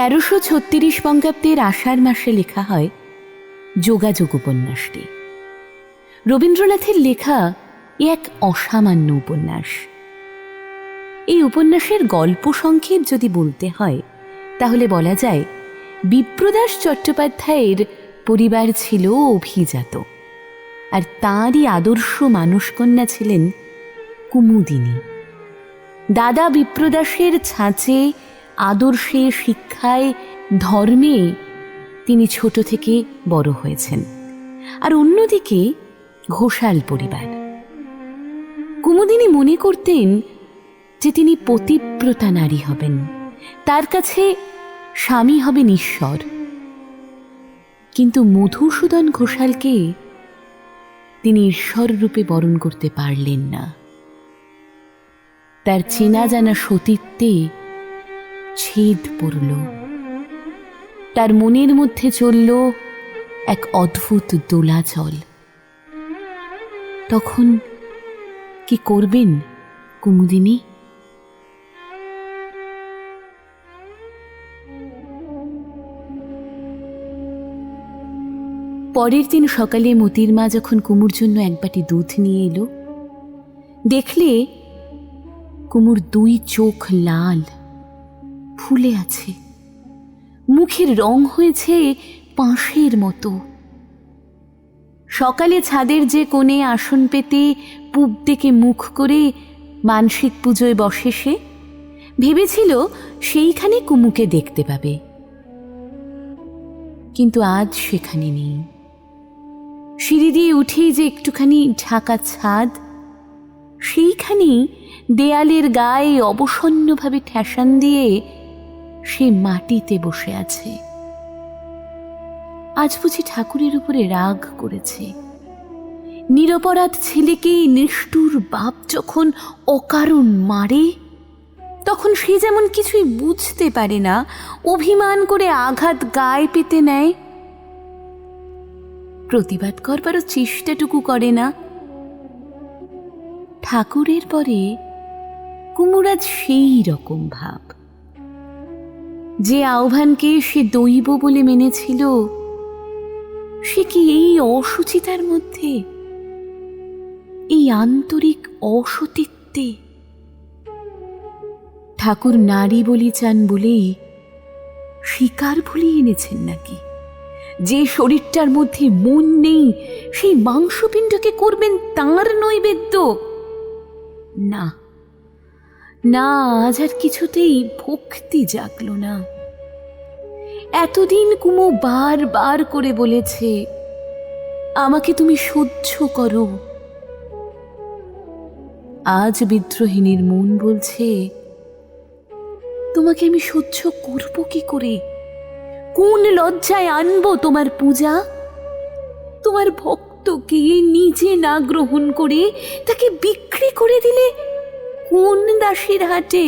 তেরোশো ছত্রিশ বঙ্গাব্দের আষাঢ় মাসে লেখা হয় যোগাযোগ উপন্যাসটি। রবীন্দ্রনাথের লেখা এ এক অসামান্য উপন্যাস। এই উপন্যাসের গল্প সংক্ষেপ যদি বলতে হয়, তাহলে বলা যায়, বিপ্রদাস চট্টোপাধ্যায়ের পরিবার ছিল অভিজাত, আর তাঁরই আদর্শ মানুষকন্যা ছিলেন কুমুদিনী। দাদা বিপ্রদাসের ছাঁচে আদর্শে, শিক্ষায়, ধর্মে তিনি ছোট থেকে বড় হয়েছেন। আর অন্যদিকে ঘোষাল পরিবার। কুমুদিনী মনে করতেন যে তিনি পতিব্রতা নারী হবেন। তার কাছে স্বামী হবেন ঈশ্বর। কিন্তু মধুসূদন ঘোষালকে তিনি ঈশ্বর রূপে বরণ করতে পারলেন না। তার চেনা জানা সতীত্বে ছেদ পড়ল। তার মনের মধ্যে চলল এক অদ্ভুত দোলাচল। তখন কি করবেন কুমুদিনী? পরের দিন সকালে মতির মা যখন কুমুর জন্য এক বাটি দুধ নিয়ে এলো, দেখলে কুমুর দুই চোখ লাল। ফুলে আছে। মুখের রং হয়েছে পাঁশের মতো। সকালে ছাদের যে কোণে আসন পেতে পূব থেকে মুখ করে মানসিক পুজোয় বসে সে, ভেবেছিল সেইখানে কুমুকে দেখতে পাবে। কিন্তু আজ সেখানে নেই। সিঁড়ি দিয়ে উঠেই যে একটুখানি ঢাকা ছাদ, সেইখানেই দেয়ালের গায়ে অবসন্নভাবে ঠেসান দিয়ে সে মাটিতে বসে আছে। আজ বুঝি ঠাকুরের উপরে রাগ করেছে। নিরপরাধ ছেলেকে নিষ্ঠুর বাপ যখন অকারণ মারে, তখন সে যেমন কিছুই বুঝতে পারে না, অভিমান করে আঘাত গায়ে পেতে নেয়। প্রতিবাদ করবারও চেষ্টাটুকু করে না। ঠাকুরের পরে কুমুরাজ সেই রকম ভাব। যে আহ্বানকে সে দৈব বলে মেনেছিল, সে কি এই অসুচিতার মধ্যে, এই আন্তরিক অসতীত্বে? ঠাকুর নারী বলি চান বলেই শিকার ভুলিয়ে এনেছেন নাকি? যে শরীরটার মধ্যে মন নেই, সেই মাংসপিণ্ডকে করবেন তাঁর নৈবেদ্য? না না, আজ আর কিছুতেই ভক্তি জাগল না। এতদিন কুমু বার বার করে বলেছে, আমাকে তুমি সহ্য করো। আজ বিদ্রোহিনীর মন বলছে, তোমাকে আমি সহ্য করব কি করে? কোন লজ্জায় আনব তোমার পূজা? তোমার ভক্তকে নিজে না গ্রহণ করে তাকে বিক্রি করে দিলে কোন দাসের হাটে?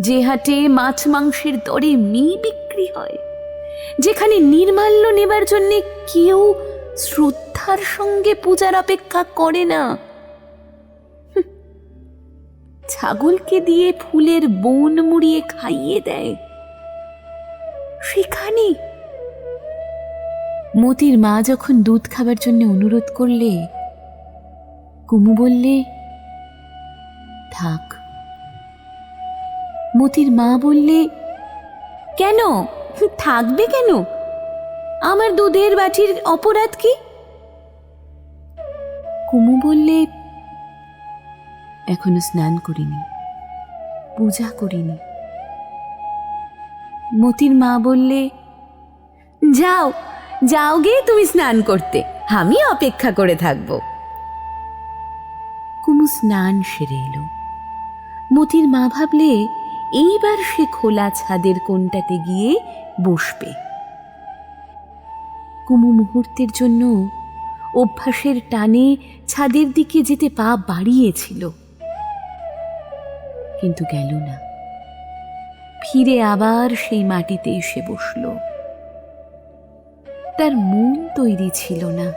যে হাটে মাছ মাংসের দরে মি বিক্রি হয়, যেখানে নির্মাল্য নেবার জন্যে কেউ শ্রদ্ধার সঙ্গে পূজার অপেক্ষা করে না। ছাগলকে দিয়ে ফুলের বন মুড়িয়ে খাইয়ে দেয়। সেখানে মতির মা যখন দুধ খাবার জন্য অনুরোধ করলে, কুমু বললে থাক। মতির মা বললে, কেন? থাকবে কেন? আমার দুধের বাটির অপরাধ কি? কুমু বললে, এখনও স্নান করিনি, পূজা করিনি। মতির মা বললে, যাও যাও গে তুমি স্নান করতে, আমি অপেক্ষা করে থাকব। কুমু স্নান সেরে এলো। মতির মা ভাবলে, এইবার সে খোলা ছাদের কোনটাতে গিয়ে বসবে। কুমু মুহূর্তের জন্য অভ্যাসের টানে ছাদের দিকে যেতে পা বাড়িয়েছিল। কিন্তু গেল না। ফিরে আবার সেই মাটিতে এসে বসল। তার মন তৈরি ছিল না।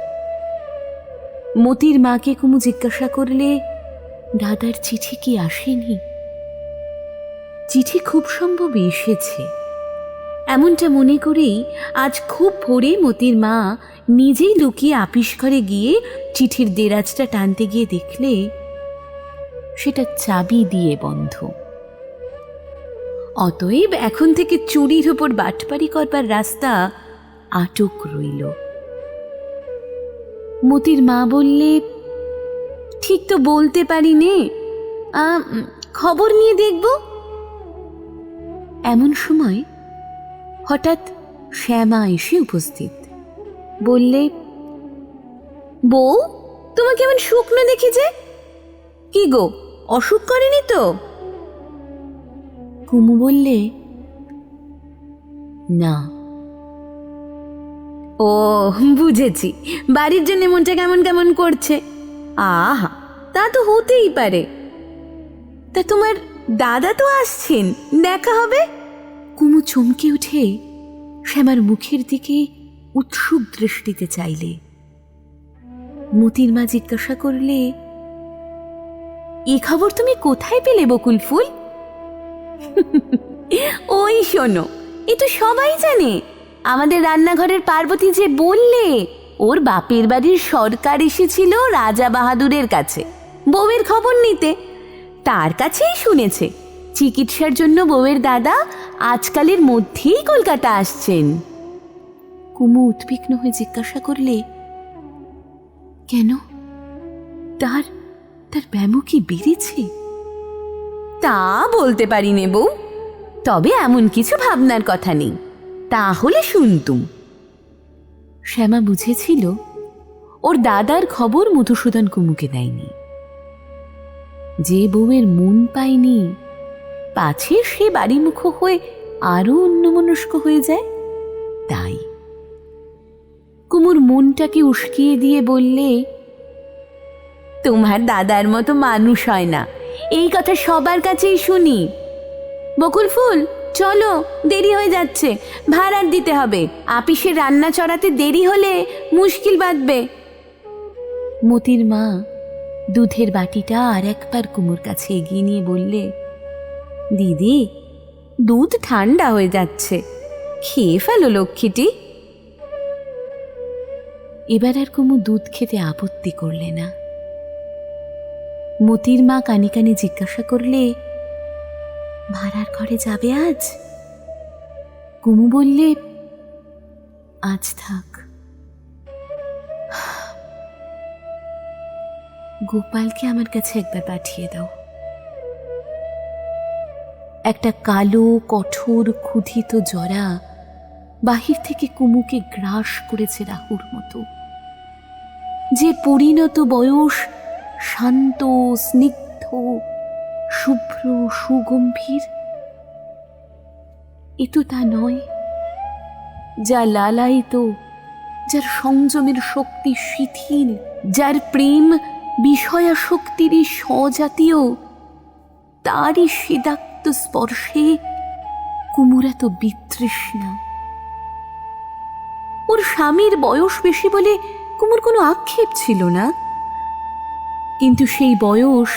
মতির মাকে কুমু জিজ্ঞাসা করলে দাদার চিঠি কি আসেনি? চিঠি খুব সম্ভব এসেছে। এমনটা মনে করেই আজ খুব ভোরে মতির মা নিজেই লুকিয়ে আপিস ঘরে গিয়ে চিঠির দেরাজটা টানতে গিয়ে দেখলে সেটা চাবি দিয়ে বন্ধ। অতএব এখন থেকে চুরির ওপর বাটপারি করবার রাস্তা আটক রইল। মতির মা বললে ঠিক তো বলতে পারি নে খবর নিয়ে দেখব। এমন সময় হঠাৎ শ্যামা এসে উপস্থিত। বললে, বউ, তোমাকে এমন শুকনো দেখি যে। কি গো, অসুখ করেনি তো? কুমু বললে, না। ও, বুঝেছি। বাড়ির জন্য মনটা কেমন কেমন করছে? আহা তা তো হতেই পারে। তা তোমার দাদা তো আসছেন দেখা হবে। কুমু চমকে উঠে শ্যামার মুখের দিকে উৎসুক দৃষ্টিতে চাইলে। মতির মা জিজ্ঞাসা করলে এ খবর তুমি কোথায় পেলে বকুল ফুল? ওই শোনো এ তো সবাই জানে। আমাদের রান্নাঘরের পার্বতী যে বললে ওর বাপের বাড়ির সরকার এসেছিল রাজা বাহাদুরের কাছে। বউয়ের খবর নিতে। তার কাছেই শুনেছে, চিকিৎসার জন্য বউয়ের দাদা আজকালের মধ্যেই কলকাতা আসছেন। কুমু উদ্বিগ্ন হয়ে জিজ্ঞাসা করলে, কেন? তার তার ব্যামো কি বেড়েছে? তা বলতে পারি নে বউ, তবে এমন কিছু ভাবনার কথা নেই। তাহলে শুনতুম। শ্যামা বুঝেছিল, ওর দাদার খবর মধুসূদন কুমুকে দেয়নি। যে বউয়ের মন পায়নি, পাছে সে বাড়িমুখ হয়ে আরও অন্যমনস্ক হয়ে যায়, তাই। কুমুর মনটাকে উস্কিয়ে দিয়ে বললে, তোমার দাদার মতো মানুষ হয় না, এই কথা সবার কাছেই শুনি। বকুল ফুল চলো, দেরি হয়ে যাচ্ছে। ভাড়ার দিতে হবে। আপিসে রান্না চড়াতে দেরি হলে মুশকিল বাঁধবে। মতির মা দুধের বাটিটা আর একবার কুমুর কাছে এগিয়ে নিয়ে বললে, দিদি, দুধ ঠান্ডা হয়ে যাচ্ছে। খেয়ে ফেলো, লক্ষ্মীটি। এবার আর কুমু দুধ খেতে আপত্তি করলে না। মতির মা কানে কানে জিজ্ঞাসা করলে ভাড়ার ঘরে যাবে আজ? কুমু বললে, আজ থাক। গোপালকে আমার কাছে একবার পাঠিয়ে দাও। একটা কালো, কঠোর, ক্ষুধিত জরা বাহির থেকে কুমুকে গ্রাস করেছে রাহুর মতো। যে পরিণত বয়স শান্ত, স্নিগ্ধ শুভ্র সুগম্ভীর? এ তো তা নয়, যা লালায়িত, যার সংযমের শক্তি শিথিল, যার প্রেম বিষয়াশক্তিরই স্বজাতীয়, তারই সিদাক্ত স্পর্শে কুমুর এত বিতৃষ্ণা। ওর স্বামীর বয়স বেশি বলে কুমুর কোনো আক্ষেপ ছিল না। কিন্তু সেই বয়স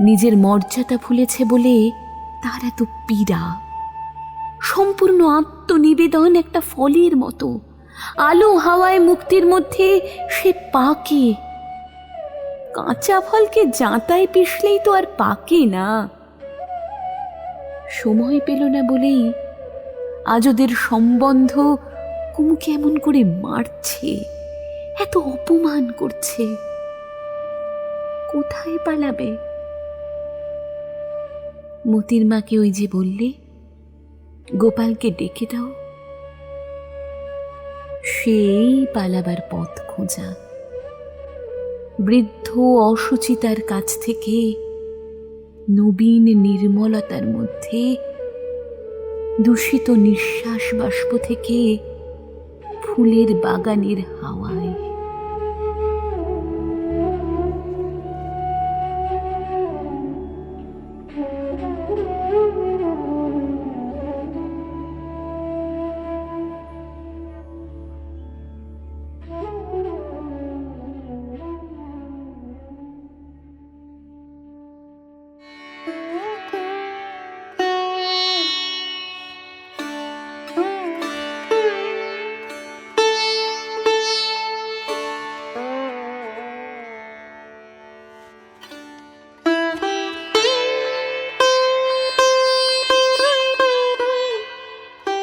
নিজের মর্যাদা ভুলেছে বলে তার এত পীড়া। সম্পূর্ণ আত্মনিবেদন একটা ফলের মতো। আলো হাওয়ায় মুক্তির মধ্যে সে পাকে। কাঁচা ফলকে জাঁতায় পিষলেই তো আর পাকে না। সময় পেল না বলেই আজ ওদের সম্বন্ধ কুমুকে এমন করে মারছে, এত অপমান করছে। কোথায় পালাবে? মতির মাকে ওই যে বললে, গোপালকে ডেকে দাও। সেই পালাবার পথ খোঁজা। বৃদ্ধ অসুচিতার কাছ থেকে নবীন নির্মলতার মধ্যে দূষিত নিঃশ্বাস বাষ্প থেকে ফুলের বাগানের হাওয়ায়